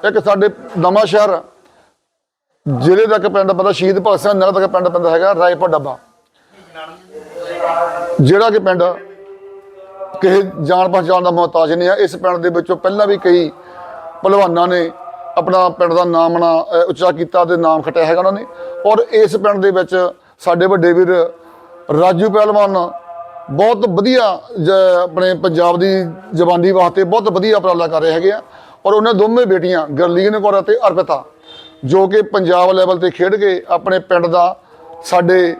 ਇੱਕ ਸਾਡੇ ਨਵਾਂ ਸ਼ਹਿਰ ਜ਼ਿਲ੍ਹੇ ਦਾ ਇੱਕ ਪਿੰਡ ਪੈਂਦਾ, ਸ਼ਹੀਦ ਭਗਤ ਸਿੰਘ ਨਗਰ ਦਾ ਇੱਕ ਪਿੰਡ ਪੈਂਦਾ ਹੈਗਾ, ਰਾਏਪੁਰ ਡੱਬਾ। ਜਿਹੜਾ ਕਿ ਪਿੰਡ ਕਿਸੇ ਜਾਣ ਪਛਾਣ ਦਾ ਮੁਹਤਾਜ ਨਹੀਂ ਹੈ ਇਸ ਪਿੰਡ ਦੇ ਵਿੱਚੋਂ ਪਹਿਲਾਂ ਵੀ ਕਈ ਪਹਿਲਵਾਨਾਂ ਨੇ ਆਪਣਾ ਪਿੰਡ ਦਾ ਨਾਮ ਨਾ ਉੱਚਾ ਕੀਤਾ ਤੇ ਨਾਮ ਖਟਿਆ ਹੈਗਾ ਉਹਨਾਂ ਨੇ। ਔਰ ਇਸ ਪਿੰਡ ਦੇ ਵਿੱਚ ਸਾਡੇ ਵੱਡੇ ਵੀਰ ਰਾਜੂ ਪਹਿਲਵਾਨ ਬਹੁਤ ਵਧੀਆ ਜ- ਆਪਣੇ ਪੰਜਾਬ ਦੀ ਜਵਾਨੀ ਵਾਸਤੇ ਬਹੁਤ ਵਧੀਆ ਉਪਰਾਲਾ ਕਰ ਰਹੇ ਹੈਗੇ ਆ। ਔਰ ਉਹਨਾਂ ਦੋਵੇਂ ਬੇਟੀਆਂ, ਗਰਲੀਨ ਕੌਰ ਅਤੇ ਅਰਪਿਤਾ, ਜੋ ਕਿ ਪੰਜਾਬ ਲੈਵਲ ਤੇ ਖੇਡ ਕੇ ਆਪਣੇ ਪਿੰਡ ਦਾ, ਸਾਡੇ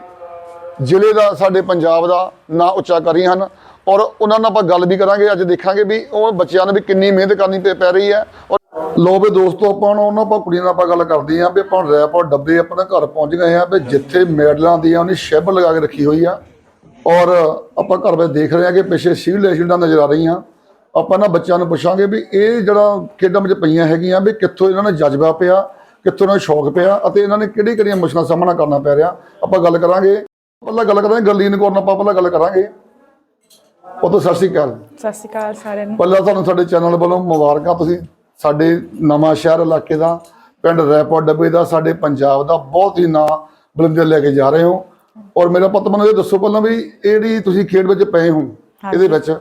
ਜ਼ਿਲ੍ਹੇ ਦਾ, ਸਾਡੇ ਪੰਜਾਬ ਦਾ ਨਾਂ ਉੱਚਾ ਕਰ ਰਹੀਆਂ ਹਨ। ਔਰ ਉਹਨਾਂ ਨਾਲ ਆਪਾਂ ਗੱਲ ਵੀ ਕਰਾਂਗੇ, ਅੱਜ ਦੇਖਾਂਗੇ ਵੀ ਉਹ ਬੱਚਿਆਂ ਨੂੰ ਵੀ ਕਿੰਨੀ ਮਿਹਨਤ ਕਰਨੀ ਪੈ ਪੈ ਰਹੀ ਹੈ। ਔਰ ਲੋ ਵੀ ਦੋਸਤੋ, ਆਪਾਂ ਹੁਣ ਉਹਨਾਂ ਆਪਾਂ ਕੁੜੀਆਂ ਨਾਲ ਆਪਾਂ ਗੱਲ ਕਰਦੇ ਆਂ ਵੀ ਆਪਾਂ ਹੁਣ ਰੈਪ ਡੱਬੇ ਆਪਣਾ ਘਰ ਪਹੁੰਚ ਗਏ ਆ ਵੀ ਜਿੱਥੇ ਮੈਡਲਾਂ ਦੀ ਆ ਉਹਨੇ ਸ਼ਿਬ ਲਗਾ ਕੇ ਰੱਖੀ ਹੋਈ ਆ। ਔਰ ਆਪਾਂ ਘਰ ਵਿੱਚ ਦੇਖ ਰਹੇ ਆ ਕਿ ਪਿੱਛੇ ਸ਼ੀਲਡ ਸ਼ੀਲਡਾਂ ਨਜ਼ਰ ਆ ਰਹੀਆਂ। ਆਪਾਂ ਨਾ ਬੱਚਿਆਂ ਨੂੰ ਪੁੱਛਾਂਗੇ ਵੀ ਇਹ ਜਿਹੜਾ ਖੇਡਾਂ ਵਿੱਚ ਪਈਆਂ ਹੈਗੀਆਂ ਵੀ ਕਿੱਥੋਂ ਇਹਨਾਂ ਨੂੰ ਜਜ਼ਬਾ ਪਿਆ ਕਿੱਥੋਂ ਇਹਨਾਂ ਨੂੰ ਸ਼ੌਕ ਪਿਆ ਅਤੇ ਇਹਨਾਂ ਨੇ ਕਿਹੜੀ ਕਿਹੜੀਆਂ ਮੁਸ਼ਕਲਾਂ ਸਾਹਮਣਾ ਕਰਨਾ ਪੈ ਰਿਹਾ। ਆਪਾਂ ਗੱਲ ਕਰਾਂਗੇ ਪਹਿਲਾਂ ਗੱਲ ਕਰਾਂਗੇ ਗਰਲੀਨ ਕੌਰ ਨਾਲ ਆਪਾਂ ਪਹਿਲਾਂ ਗੱਲ ਕਰਾਂਗੇ। ਉਹ ਤੋਂ ਸਤਿ ਸ਼੍ਰੀ ਅਕਾਲ। ਸਤਿ ਸ਼੍ਰੀ ਅਕਾਲ ਸਾਰਿਆਂ ਨੂੰ। ਪਹਿਲਾਂ ਤੁਹਾਨੂੰ ਸਾਡੇ ਚੈਨਲ ਵੱਲੋਂ ਮੁਬਾਰਕਾਂ ਤੁਸੀਂ। ਸਾਡੇ ਨਵਾਂ ਸ਼ਹਿਰ ਇਲਾਕੇ ਦਾ ਪਿੰਡ ਰੈਪੋਰ ਡੱਬੇ ਦਾ ਸਾਡੇ ਪੰਜਾਬ ਦਾ ਬਹੁਤ ਹੀ ਨਾਂ ਬੁਲੰਦੀਆਂ ਲੈ ਕੇ ਜਾ ਰਹੇ ਹੋ। ਔਰ ਮੇਰਾ ਪੁੱਤ ਮੈਨੂੰ ਇਹ ਦੱਸੋ ਪਹਿਲਾਂ ਵੀ ਇਹ ਜਿਹੜੀ ਤੁਸੀਂ ਖੇਡ ਵਿੱਚ ਪਏ ਹੋ ਇਹਦੇ ਵਿੱਚ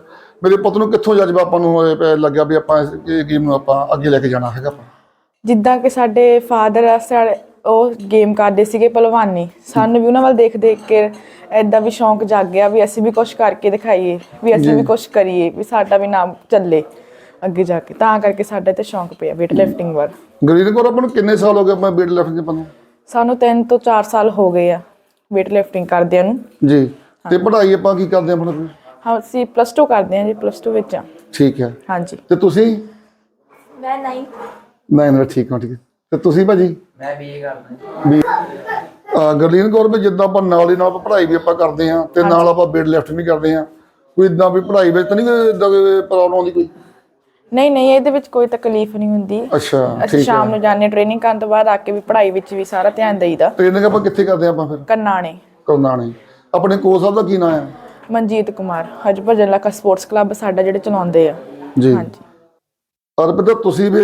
ਮੇਰੇ ਪੁੱਤ ਨੂੰ ਕਿੱਥੋਂ ਜਜ਼ਬਾ ਆਪਾਂ ਨੂੰ ਪੈ- ਲੱਗਿਆ ਵੀ ਆਪਾਂ ਇਹ ਗੇਮ ਨੂੰ ਆਪਾਂ ਅੱਗੇ ਲੈ ਕੇ ਜਾਣਾ ਹੈਗਾ ਆਪਾਂ? ਜਿੱਦਾਂ ਕਿ ਸਾਡੇ ਫਾਦਰ ਸਾਡੇ ਉਹ ਗੇਮ ਕਰਦੇ ਸੀਗੇ ਪਹਿਲਵਾਨੀ ਸਾਨੂੰ ਵੀ ਉਹਨਾਂ ਵੱਲ ਦੇਖ ਦੇਖ ਕੇ ਐਦਾਂ ਵੀ ਸ਼ੌਂਕ ਜਾਗ ਗਿਆ ਵੀ ਅਸੀਂ ਵੀ ਕੁਝ ਕਰਕੇ ਦਿਖਾਈਏ ਵੀ ਅਸੀਂ ਵੀ ਕੁਝ ਕਰੀਏ ਵੀ ਸਾਡਾ ਵੀ ਨਾਮ ਚੱਲੇ ਅੱਗੇ ਜਾ ਕੇ। ਤਾਂ ਕਰਕੇ ਸਾਡੇ ਤੇ ਸ਼ੌਂਕ ਪਿਆ ਵੇਟ ਲਿਫਟਿੰਗ ਵੱਲ। ਗਰੀਨ ਕੋਰ ਆਪਾਂ ਨੂੰ ਕਿੰਨੇ ਸਾਲ ਹੋ ਗਏ ਆਪਾਂ ਲੈਫਟ ਦੇ ਆਪਾਂ ਨੂੰ? ਸਾਨੂੰ 3 ਤੋਂ 4 ਸਾਲ ਹੋ ਗਏ ਆ ਵੇਟ ਲਿਫਟਿੰਗ ਕਰਦਿਆਂ ਨੂੰ। ਜੀ। ਤੇ ਪੜ੍ਹਾਈ ਆਪਾਂ ਕੀ ਕਰਦੇ ਆਪਾਂ ਹਾਂ ਅਸੀਂ ਪਲੱਸ 2 ਕਰਦੇ ਹਾਂ ਜੀ ਪਲੱਸ 2 ਵਿੱਚ ਆ ਠੀਕ ਹੈ। ਹਾਂਜੀ। ਤੇ ਤੁਸੀਂ? ਮੈਂ ਨਹੀਂ ਨਹੀਂ ਨਹੀਂ ਠੀਕ ਹਾਂ ਠੀਕ ਹੈ। ਤੇ ਤੁਸੀਂ ਭਾਜੀ? ਮੈਂ ਬੀਏ ਕਰਦਾ ਅਹ ਗਰਲੀਨ ਕੌਰ ਵੀ ਜਿੱਦਾਂ ਆਪਾਂ ਨਾਲ ਦੀ ਨਾਲ ਆਪਾਂ ਪੜ੍ਹਾਈ ਵੀ ਆਪਾਂ ਕਰਦੇ ਆ ਤੇ ਨਾਲ ਆਪਾਂ ਬੇਡ ਲੈਫਟ ਵੀ ਕਰਦੇ ਆ ਕੋਈ ਇਦਾਂ ਵੀ ਪੜ੍ਹਾਈ ਵਿੱਚ ਤਾਂ ਨਹੀਂ ਕੋਈ ਇਦਾਂ ਕੋਈ ਪ੍ਰੋਬਲਮ ਆਉਂਦੀ ਕੋਈ? ਨਹੀਂ ਨਹੀਂ ਇਹਦੇ ਵਿੱਚ ਕੋਈ ਤਕਲੀਫ ਨਹੀਂ ਹੁੰਦੀ। ਅੱਛਾ ਅਸੀਂ ਸ਼ਾਮ ਹੈ। ਨੂੰ ਜਾਂਦੇ ਟ੍ਰੇਨਿੰਗ ਕਰਨ ਤੋਂ ਬਾਅਦ ਆ ਕੇ ਵੀ ਪੜ੍ਹਾਈ ਵਿੱਚ ਵੀ ਸਾਰਾ ਧਿਆਨ ਦੇਈਦਾ। ਟ੍ਰੇਨਿੰਗ ਆਪਾਂ ਕਿੱਥੇ ਕਰਦੇ ਆ ਆਪਾਂ ਫਿਰ? ਕੰਨਾਣੇ ਕਰਨਾਣੇ ਆਪਣੇ ਕੋਚ ਸਾਹਿਬ ਦਾ ਕੀ ਨਾਮ ਹੈ? ਮਨਜੀਤ ਕੁਮਾਰ ਹਜ ਭਜਨ ਲਕਾ ਸਪੋਰਟਸ ਕਲੱਬ ਸਾਡਾ ਜਿਹੜੇ ਚਲਾਉਂਦੇ ਆ। ਜੀ। ਹਾਂਜੀ। ਅਰਪਿਤਾ ਤੁਸੀਂ ਵੀ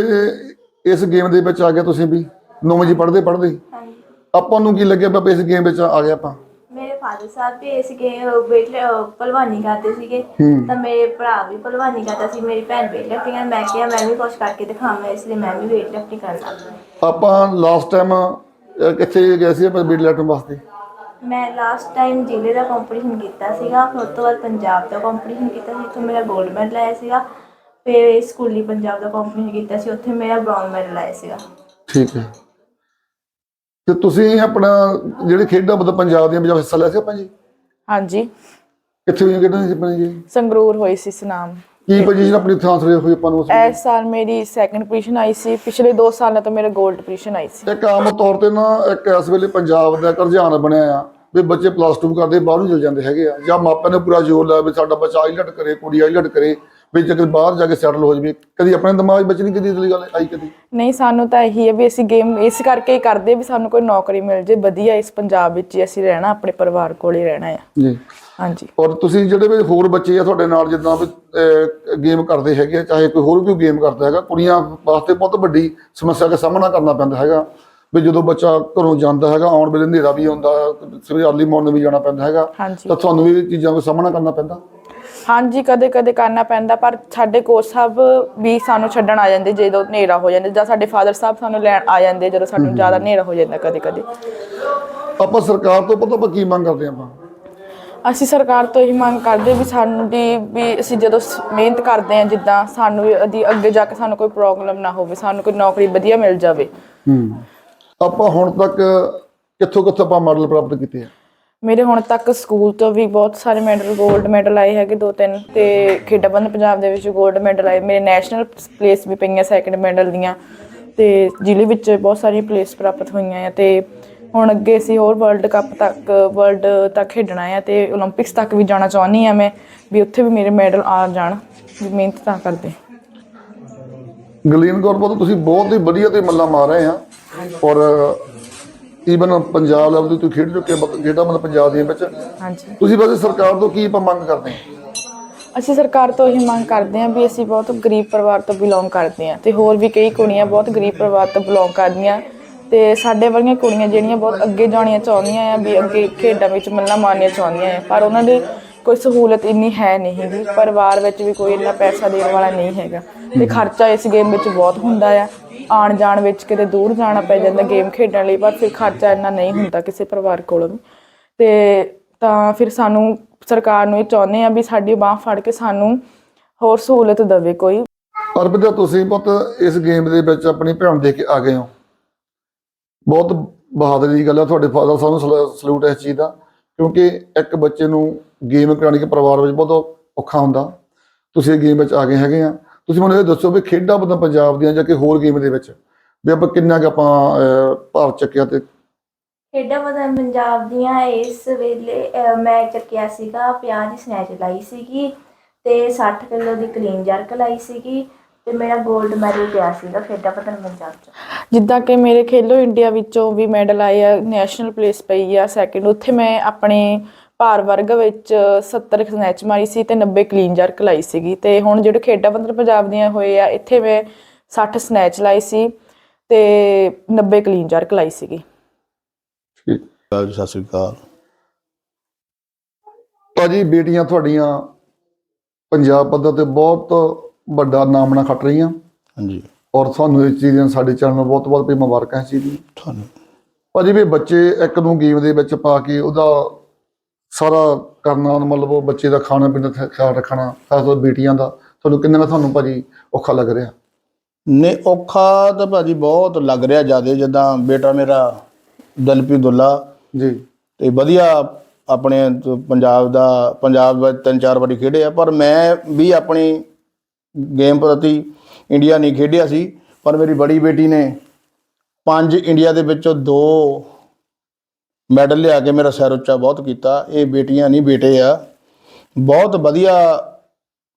ਇਸ ਗੇਮ ਦੇ ਵਿੱਚ ਆ ਗਏ ਤੁਸੀਂ ਵੀ? ਨੌਵੀਂ ਜੀ ਪੜ੍ਹਦੇ ਪੜ੍ਹਦੇ? ਹਾਂਜੀ। ਆਪਾਂ ਨੂੰ ਕੀ ਲੱਗਿਆ ਵੀ ਇਸ ਗੇਮ ਵਿੱਚ ਆ ਗਏ ਆਪਾਂ? ਮੇਰੇ ਫਾਦਰ ਸਾਹਿਬ ਵੀ ਇਸ ਕੇ ਵੇਟ ਪਹਿਲਵਾਨੀ ਕਰਦੇ ਸੀਗੇ। ਹੂੰ। ਤਾਂ ਮੇਰੇ ਭਰਾ ਵੀ ਪਹਿਲਵਾਨੀ ਕਰਦਾ ਸੀ ਮੇਰੀ ਭੈਣ ਵੇਟ ਲਿਫਟਿੰਗ ਮੈਂ ਕਿਹਾ ਮੈਂ ਵੀ ਕੁਝ ਕਰਕੇ ਦਿਖਾਵਾਂ ਇਸ ਲਈ ਮੈਂ ਵੀ ਵੇਟ ਲਿਫਟਿੰਗ ਕਰਨਾ ਆਪਾਂ ਲਾਸਟ ਟਾਈਮ ਕਿੱਥੇ ਗਏ ਸੀ ਆਪਾਂ ਬੀਡ ਲੈਫਟ ਵਾਸਤੇ? ਮੈਂ ਲਾਸਟ ਟਾਈਮ ਜ਼ਿਲ੍ਹੇ ਦਾ ਕੰਪੀਟੀਸ਼ਨ ਕੀਤਾ ਸੀਗਾ ਫਿਰ ਉਸ ਤੋਂ ਬਾਅਦ ਪੰਜਾਬ ਦਾ ਕੰਪੀਟੀਸ਼ਨ ਕੀਤਾ ਸੀ ਉੱਥੇ ਮੇਰਾ 골ਡ ਮੈਡਲ ਆਇਆ ਸੀਗਾ ਫਿਰ ਸਕੂਲੀ ਪੰਜਾਬ ਦਾ ਕੰਪੀਟੀਸ਼ਨ ਕੀਤਾ ਸੀ ਉੱਥੇ ਮੇਰਾ ਬ੍ਰੌਂਜ਼ ਮੈਡਲ ਆਇਆ ਸੀਗਾ। ਠੀਕ ਹੈ। ਤੇ ਤੁਸੀਂ ਆਪਣਾ ਜਿਹੜੇ ਖੇਡਾਂ ਮਤਲਬ ਪੰਜਾਬ ਦੀਆਂ ਪੰਜਾਬ ਹਿੱਸਾ ਲਿਆ ਸੀ ਆਪਾਂ ਜੀ? ਹਾਂਜੀ। ਕਿੱਥੇ ਹੋਈਆਂ ਖੇਡਾਂ ਸੀ ਆਪਣੀ ਜੀ? ਸੰਗਰੂਰ ਹੋਈ ਸੀ ਸਨਾਮ ਕੀ ਪੋਜੀਸ਼ਨ ਆਪਣੀ ਟ੍ਰਾਂਸਫਰ ਹੋਈ ਆਪਾਂ ਨੂੰ ਉਸ ਇਸ ਸਾਲ ਮੇਰੀ ਸੈਕੰਡ ਪੋਜੀਸ਼ਨ ਆਈ ਸੀ ਪਿਛਲੇ 2 ਸਾਲਾਂ ਤੋਂ ਮੇਰਾ 골ਡ ਪੋਜੀਸ਼ਨ ਆਈ ਸੀ। ਇੱਕ ਆਮ ਤੌਰ ਤੇ ਨਾ ਇੱਕ ਇਸ ਵੇਲੇ ਪੰਜਾਬ ਦਾ ਇੱਕ ਰੁਝਾਨ ਬਣਿਆ ਆ ਵੀ ਬੱਚੇ ਪਲੱਸ 2 ਕਰਦੇ ਬਾਹਰ ਨੂੰ ਚਲ ਜਾਂਦੇ ਹੈਗੇ ਆ। ਜਾਂ ਮਾਪਿਆਂ ਨੇ ਪੂਰਾ ਜ਼ੋਰ ਲਾਇਆ ਵੀ ਸਾਡਾ ਬੱਚਾ ਆਈਲਟ ਕਰੇ ਕੁੜੀ ਆਈਲਟ ਕਰੇ ਵੀ ਜੇਕਰ ਬਾਹਰ ਜਾ ਕੇ ਸੈਟਲ ਹੋ ਜਾਵੇ। ਕਦੀ ਆਪਣੇ ਦਿਮਾਗ ਵਿੱਚ ਨਹੀਂ ਕਦੀ ਇਸ ਗੱਲ ਆਈ ਕਦੀ? ਨਹੀਂ ਸਾਨੂੰ ਤਾਂ ਇਹੀ ਹੈ ਵੀ ਅਸੀਂ ਗੇਮ ਇਸ ਕਰਕੇ ਹੀ ਕਰਦੇ ਵੀ ਸਾਨੂੰ ਕੋਈ ਨੌਕਰੀ ਮਿਲ ਜੇ ਵਧੀਆ ਇਸ ਪੰਜਾਬ ਵਿੱਚ ਹੀ ਅਸੀਂ ਰਹਿਣਾ ਆਪਣੇ ਪਰਿਵਾਰ ਕੋਲ ਹੀ ਰਹਿਣਾ ਆ। ਜੀ। ਹਾਂਜੀ। ਔਰ ਤੁਸੀਂ ਜਿਹੜੇ ਵੀ ਹੋਰ ਬੱਚੇ ਆ ਤੁਹਾਡੇ ਨਾਲ ਜਿੱਦਾਂ ਵੀ ਗੇਮ ਕਰਦੇ ਹੈਗੇ ਆ, ਚਾਹੇ ਕੋਈ ਹੋਰ ਵੀ ਗੇਮ ਕਰਦਾ ਹੈਗਾ ਕੁੜੀਆਂ ਵਾਸਤੇ ਬਹੁਤ ਵੱਡੀ ਸਮੱਸਿਆ ਦਾ ਸਾਹਮਣਾ ਕਰਨਾ ਪੈਂਦਾ ਹੈਗਾ। ਵੀ ਜਦੋਂ ਬੱਚਾ ਘਰੋਂ ਜਾਂਦਾ ਹੈਗਾ ਆਉਣ ਵੇਲੇ ਹਨੇਰਾ ਵੀ ਆਉਂਦਾ ਸਵੇਰੇ ਅਰਲੀ ਮਾਰਨਿੰਗ ਵੀ ਜਾਣਾ ਪੈਂਦਾ ਹੈਗਾ ਹਾਂਜੀ। ਤਾਂ ਤੁਹਾਨੂੰ ਵੀ ਇਹ ਚੀਜ਼ਾਂ ਦਾ ਸਾਹਮਣਾ ਕਰਨਾ ਪੈਂਦਾ? ਹਾਂਜੀ ਕਦੇ ਕਦੇ ਕਰਨਾ ਪੈਂਦਾ ਪਰ ਸਾਡੇ ਕੋਚ ਸਾਹਿਬ ਵੀ ਸਾਨੂੰ ਛੱਡਣ ਆ ਜਾਂਦੇ ਜਦੋਂ ਹਨੇਰਾ ਹੋ ਜਾਂਦਾ ਜਾਂ ਸਾਡੇ ਫਾਦਰ ਸਾਹਿਬ ਸਾਨੂੰ ਲੈਣ ਆ ਜਾਂਦੇ ਜਦੋਂ ਸਾਨੂੰ ਜ਼ਿਆਦਾ ਹਨੇਰਾ ਹੋ ਜਾਂਦਾ ਕਦੇ ਕਦੇ ਆਪਾਂ ਸਰਕਾਰ ਤੋਂ ਪਤਾ ਆਪਾਂ ਕੀ ਮੰਗ ਕਰਦੇ ਆਪਾਂ? ਅਸੀਂ ਸਰਕਾਰ ਤੋਂ ਇਹੀ ਮੰਗ ਕਰਦੇ ਵੀ ਸਾਨੂੰ ਦੀ ਵੀ ਅਸੀਂ ਜਦੋਂ ਸ- ਮਿਹਨਤ ਕਰਦੇ ਹਾਂ ਜਿੱਦਾਂ ਸਾਨੂੰ ਵੀ ਅਦੀ ਅੱਗੇ ਜਾ ਕੇ ਸਾਨੂੰ ਕੋਈ ਪ੍ਰੋਬਲਮ ਨਾ ਹੋਵੇ ਸਾਨੂੰ ਕੋਈ ਨੌਕਰੀ ਵਧੀਆ ਮਿਲ ਜਾਵੇ। ਹੂੰ। ਆਪਾਂ ਹੁਣ ਤੱਕ ਕਿੱਥੋਂ ਕਿੱਥੋਂ ਆਪਾਂ ਮਾਡਲ ਪ੍ਰਾਪਤ ਕੀਤੇ ਆ? ਮੇਰੇ ਹੁਣ ਤੱਕ ਸਕੂਲ ਤੋਂ ਵੀ ਬਹੁਤ ਸਾਰੇ ਮੈਡਲ 골ਡ ਮੈਡਲ ਆਏ ਹੈਗੇ ਦੋ ਤਿੰਨ ਤੇ ਖੇਡਾਂ ਬੰਦ ਪੰਜਾਬ ਦੇ ਵਿੱਚ 골ਡ ਮੈਡਲ ਆਏ। ਮੇਰੇ ਨੈਸ਼ਨਲ ਪਲੇਸ ਵੀ ਪਈਆਂ ਸੈਕਿੰਡ ਮੈਡਲ ਦੀਆਂ ਤੇ ਜ਼ਿਲ੍ਹੇ ਵਿੱਚ ਬਹੁਤ ਸਾਰੀਆਂ ਪਲੇਸ ਪ੍ਰਾਪਤ ਹੋਈਆਂ ਆ ਤੇ ਹੁਣ ਅੱਗੇ ਸੀ ਹੋਰ ਵਰਲਡ ਕੱਪ ਤੱਕ ਵਰਲਡ ਤੱਕ ਖੇਡਣਾ ਹੈ ਤੇ 올림픽ਸ ਤੱਕ ਵੀ ਜਾਣਾ ਚਾਹੁੰਦੀ ਆ ਮੈਂ ਵੀ ਉੱਥੇ ਵੀ ਮੇਰੇ ਮੈਡਲ ਆ ਜਾਣ। ਵੀ ਮਿਹਨਤ ਤਾਂ ਕਰਦੇ। ਗਲੀਨ ਕੌਰ ਬਹੁਤ ਤੁਸੀਂ ਬਹੁਤ ਹੀ ਵਧੀਆ ਤੇ ਮੱਲਾ ਮਾਰ ਰਹੇ ਆ। ਔਰ ਈਵਨ ਪੰਜਾਬ ਲੈਵਲ ਤੇ ਤੁਸੀਂ ਖੇਡ ਚੁੱਕੇ ਜਿਹੜਾ ਮਤਲਬ ਪੰਜਾਬ ਦੇ ਵਿੱਚ। ਹਾਂਜੀ। ਤੁਸੀਂ ਵੈਸੇ ਸਰਕਾਰ ਤੋਂ ਕੀ ਮੰਗ ਕਰਦੇ ਆ? ਅਸੀਂ ਸਰਕਾਰ ਤੋਂ ਇਹ ਮੰਗ ਕਰਦੇ ਹਾਂ ਵੀ ਅਸੀਂ ਬਹੁਤ ਗਰੀਬ ਪਰਿਵਾਰ ਤੋਂ ਬਿਲੋਂਗ ਕਰਦੇ ਹਾਂ ਤੇ ਹੋਰ ਵੀ ਕਈ ਕੁੜੀਆਂ ਬਹੁਤ ਗਰੀਬ ਪਰਿਵਾਰ ਤੋਂ ਬਿਲੋਂਗ ਕਰਦੀਆਂ। ਤੇ ਸਾਡੇ ਵਰਗੀਆਂ ਕੁੜੀਆਂ ਜਿਹੜੀਆਂ ਬਹੁਤ ਅੱਗੇ ਜਾਣੀਆਂ ਚਾਹੁੰਦੀਆਂ ਆ ਵੀ ਅੱਗੇ ਖੇਡਾਂ ਵਿੱਚ ਮੱਲਾਂ ਮਾਰਨੀਆਂ ਚਾਹੁੰਦੀਆਂ ਆ, ਪਰ ਉਹਨਾਂ ਦੇ ਕੋਈ ਸਹੂਲਤ ਇੰਨੀ ਹੈ ਨਹੀਂ ਗੀ ਪਰਿਵਾਰ ਵਿੱਚ ਵੀ ਕੋਈ ਇੰਨਾ ਪੈਸਾ ਦੇਣ ਵਾਲਾ ਨਹੀਂ ਹੈਗਾ। ਤੇ ਖਰਚਾ ਇਸ ਗੇਮ ਵਿੱਚ ਬਹੁਤ ਹੁੰਦਾ ਆ ਆਣ ਜਾਣ ਵਿੱਚ ਕਿਤੇ ਦੂਰ ਜਾਣਾ ਪੈ ਜਾਂਦਾ ਗੇਮ ਖੇਡਣ ਲਈ, ਪਰ ਫਿਰ ਖਰਚਾ ਇੰਨਾ ਨਹੀਂ ਹੁੰਦਾ ਕਿਸੇ ਪਰਿਵਾਰ ਕੋਲੋਂ ਵੀ। ਤੇ ਤਾਂ ਫਿਰ ਸਾਨੂੰ ਸਰਕਾਰ ਨੂੰ ਇਹ ਚਾਹੁੰਦੇ ਆ ਵੀ ਸਾਡੀ ਬਾਹ ਫੜ ਕੇ ਸਾਨੂੰ ਹੋਰ ਸਹੂਲਤ ਦੇਵੇ ਕੋਈ। ਅਰਪਿਤਾ ਤੁਸੀਂ ਪੁੱਤ ਇਸ ਗੇਮ ਦੇ ਵਿੱਚ ਆਪਣੀ ਭੈਣ ਦੇ ਕੇ ਆ ਗਏ ਹੋ। ਬਹੁਤ ਬਹਾਦਰੀ ਦੀ ਗੱਲ ਹੈ ਤੁਹਾਡੇ ਫਾਦਰ ਸਾਹਿਬ ਨੂੰ ਸਲੂਟ ਇਸ ਚੀਜ਼ ਦਾ ਕਿਉਂਕਿ ਇੱਕ ਬੱਚੇ ਨੂੰ ਗੇਮ ਕਰਾਉਣੀ ਕਿ ਪਰਿਵਾਰ ਵਿੱਚ ਬਹੁਤ ਔਖਾ ਹੁੰਦਾ। ਤੁਸੀਂ ਗੇਮ ਵਿੱਚ ਆ ਗਏ ਹੈਗੇ ਆ। ਤੁਸੀਂ ਮੈਨੂੰ ਇਹ ਦੱਸੋ ਵੀ ਖੇਡਾਂ ਬਦਾਂ ਪੰਜਾਬ ਦੀਆਂ ਜਾਂ ਕਿ ਹੋਰ ਗੇਮ ਦੇ ਵਿੱਚ ਵੀ ਆਪਾਂ ਕਿੰਨਾ ਕੁ ਆਪਾਂ ਭਾਰ ਚੱਕਿਆ ਤੇ? ਖੇਡਾਂ ਵਤਨ ਪੰਜਾਬ ਦੀਆਂ ਇਸ ਵੇਲੇ ਅਹ, ਮੈਂ ਚੱਕਿਆ ਸੀਗਾ 50 ਦੀ ਸਨੈਚ ਲਾਈ ਸੀਗੀ ਤੇ 60 ਕਿਲੋ ਦੀ ਕਲੀਨ ਜਰਕ ਲਾਈ ਸੀਗੀ। ਤੇ ਮੇਰਾ 골ਡ ਮੈਡਲ ਪਿਆ ਸੀਗਾ ਖੇਡਾਂ ਵਤਨ ਪੰਜਾਬ ਚ। ਜਿੱਦਾਂ ਕਿ ਮੇਰੇ ਖੇਲੋ ਇੰਡੀਆ ਵਿੱਚੋਂ ਵੀ ਮੈਡਲ ਆਏ ਆ ਨੈਸ਼ਨਲ ਪਲੇਸ ਪਈ ਆ ਸੈਕਿੰਡ ਉੱਥੇ ਮੈਂ ਆਪਣੇ ਭਾਰ ਵਰਗ ਵਿੱਚ 70 ਸਨੈਚ ਮਾਰੀ ਸੀ ਤੇ 90 ਕਲੀਨ ਜਰਕ ਲਾਈ ਸੀਗੀ ਤੇ ਹੁਣ ਜਿਹੜੇ ਖੇਡਾਂ ਵਤਨ ਪੰਜਾਬ ਦੀਆਂ ਹੋਏ ਆ ਇੱਥੇ ਮੈਂ 60 ਸਨੈਚ ਲਾਈ ਸੀ ਤੇ 90 ਕਲੀਨ ਜਰਕ ਲਾਈ ਸੀਗੀ। ਸਤਿ ਸ੍ਰੀ ਅਕਾਲ। ਭਾਜੀ ਬੇਟੀਆਂ ਤੁਹਾਡੀਆਂ ਪੰਜਾਬ ਪੱਧਰ ਤੇ ਬਹੁਤ ਵੱਡਾ ਨਾਮਣਾ ਖੱਟ ਰਹੀਆਂ। ਹਾਂਜੀ। ਔਰ ਤੁਹਾਨੂੰ ਇਸ ਚੀਜ਼ ਦੀਆਂ ਸਾਡੇ ਚੈਨਲ ਨੂੰ ਬਹੁਤ ਬਹੁਤ ਵੀ ਮੁਬਾਰਕਾਂ ਇਸ ਚੀਜ਼ ਦੀ ਤੁਹਾਨੂੰ। ਭਾਜੀ ਵੀ ਬੱਚੇ ਇੱਕ ਨੂੰ ਗੇਮ ਦੇ ਵਿੱਚ ਪਾ ਕੇ ਉਹਦਾ ਸਾਰਾ ਕਰਨਾ ਮਤਲਬ ਉਹ ਬੱਚੇ ਦਾ ਖਾਣਾ ਪੀਣਾ ਦਾ ਖਿਆਲ ਰੱਖਣਾ ਖਾਸ ਤੌਰ ਬੇਟੀਆਂ ਦਾ ਤੁਹਾਨੂੰ ਕਿੰਨਾ ਕੁ ਤੁਹਾਨੂੰ ਭਾਜੀ ਔਖਾ ਲੱਗ ਰਿਹਾ? ਨੇ ਔਖਾ ਤਾਂ ਭਾਜੀ ਬਹੁਤ ਲੱਗ ਰਿਹਾ ਜਿਆਦੇ ਜਿੱਦਾਂ ਬੇਟਾ ਮੇਰਾ ਦਲਪੀ ਦੁੱਲਾ। ਜੀ। ਤੇ ਵਧੀਆ ਆਪਣੇ ਪੰਜਾਬ ਦਾ ਪੰਜਾਬ ਵਿੱਚ ਤਿੰਨ ਚਾਰ ਵਾਰੀ ਖੇਡੇ ਆ ਪਰ ਮੈਂ ਵੀ ਆਪਣੀ ਗੇਮ ਪ੍ਰਤੀ ਇੰਡੀਆ ਨਹੀਂ ਖੇਡਿਆ ਸੀ, ਪਰ ਮੇਰੀ ਬੜੀ ਬੇਟੀ ਨੇ ਪੰਜ ਇੰਡੀਆ ਦੇ ਵਿੱਚੋਂ ਦੋ ਮੈਡਲ ਲਿਆ ਕੇ ਮੇਰਾ ਸਿਰ ਉੱਚਾ ਬਹੁਤ ਕੀਤਾ। ਇਹ ਬੇਟੀਆਂ ਨਹੀਂ ਬੇਟੇ ਆ। ਬਹੁਤ ਵਧੀਆ